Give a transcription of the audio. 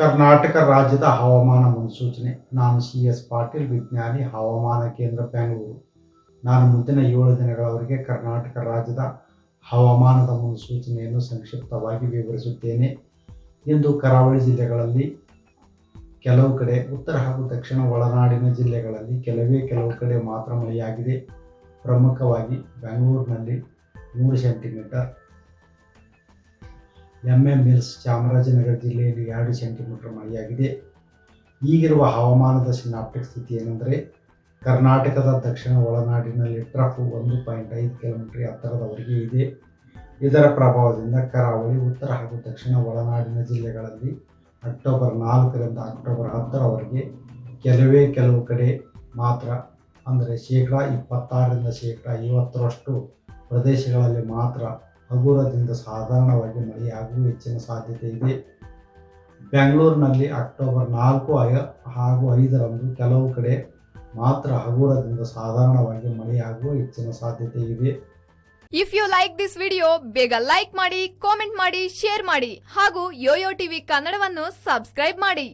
ಕರ್ನಾಟಕ ರಾಜ್ಯದ ಹವಾಮಾನ ಮುನ್ಸೂಚನೆ. ನಾನು ಸಿ ಎಸ್ ಪಾಟೀಲ್, ವಿಜ್ಞಾನಿ, ಹವಾಮಾನ ಕೇಂದ್ರ, ಬೆಂಗಳೂರು. ನಾನು ಮುಂದಿನ ಏಳು ದಿನಗಳವರೆಗೆ ಕರ್ನಾಟಕ ರಾಜ್ಯದ ಹವಾಮಾನದ ಮುನ್ಸೂಚನೆಯನ್ನು ಸಂಕ್ಷಿಪ್ತವಾಗಿ ವಿವರಿಸುತ್ತೇನೆ. ಇಂದು ಕರಾವಳಿ ಜಿಲ್ಲೆಗಳಲ್ಲಿ ಕೆಲವು ಕಡೆ ಉತ್ತರ ಹಾಗೂ ದಕ್ಷಿಣ ಒಳನಾಡಿನ ಜಿಲ್ಲೆಗಳಲ್ಲಿ ಕೆಲವೇ ಕೆಲವು ಕಡೆ ಮಾತ್ರ ಮಳೆಯಾಗಿದೆ. ಪ್ರಮುಖವಾಗಿ ಬೆಂಗಳೂರಿನಲ್ಲಿ ಮೂರು ಸೆಂಟಿಮೀಟರ್ ಎಂ ಎಂ ಮಿಲ್ಸ್ ಚಾಮರಾಜನಗರ ಜಿಲ್ಲೆಯಲ್ಲಿ ಎರಡು ಸೆಂಟಿಮೀಟರ್ ಮಳೆಯಾಗಿದೆ. ಈಗಿರುವ ಹವಾಮಾನದ ಸಿನಾಪ್ಟಿಕ್ ಸ್ಥಿತಿ ಏನೆಂದರೆ, ಕರ್ನಾಟಕದ ದಕ್ಷಿಣ ಒಳನಾಡಿನಲ್ಲಿ ಟ್ರಫ್ ಒಂದು ಪಾಯಿಂಟ್ ಐದು ಕಿಲೋಮೀಟರ್ ಎತ್ತರದವರೆಗೆ ಇದೆ. ಇದರ ಪ್ರಭಾವದಿಂದ ಕರಾವಳಿ, ಉತ್ತರ ಹಾಗೂ ದಕ್ಷಿಣ ಒಳನಾಡಿನ ಜಿಲ್ಲೆಗಳಲ್ಲಿ ಅಕ್ಟೋಬರ್ ನಾಲ್ಕರಿಂದ ಅಕ್ಟೋಬರ್ ಹತ್ತರವರೆಗೆ ಕೆಲವೇ ಕೆಲವು ಕಡೆ ಮಾತ್ರ, ಅಂದರೆ ಶೇಕಡ ಇಪ್ಪತ್ತಾರರಿಂದ ಶೇಕಡ ಐವತ್ತರಷ್ಟು ಪ್ರದೇಶಗಳಲ್ಲಿ ಮಾತ್ರ ಹಗುರದಿಂದ ಸಾಧಾರಣವಾಗಿ ಮಳೆಯಾಗುವ ಹೆಚ್ಚಿನ ಸಾಧ್ಯತೆ ಇದೆ. ಬೆಂಗಳೂರಿನಲ್ಲಿ ಅಕ್ಟೋಬರ್ ನಾಲ್ಕು ಐ ಹಾಗೂ ಐದರಂದು ಕೆಲವು ಕಡೆ ಮಾತ್ರ ಹಗುರದಿಂದ ಸಾಧಾರಣವಾಗಿ ಮಳೆಯಾಗುವ ಹೆಚ್ಚಿನ ಸಾಧ್ಯತೆ ಇದೆ. If you like this video ಬೇಗ ಲೈಕ್ ಮಾಡಿ ಕಾಮೆಂಟ್ ಮಾಡಿ ಶೇರ್ ಮಾಡಿ ಹಾಗೂ ಯೋಯೋ ಟಿವಿ ಕನ್ನಡವನ್ನು ಸಬ್ಸ್ಕ್ರೈಬ್ ಮಾಡಿ.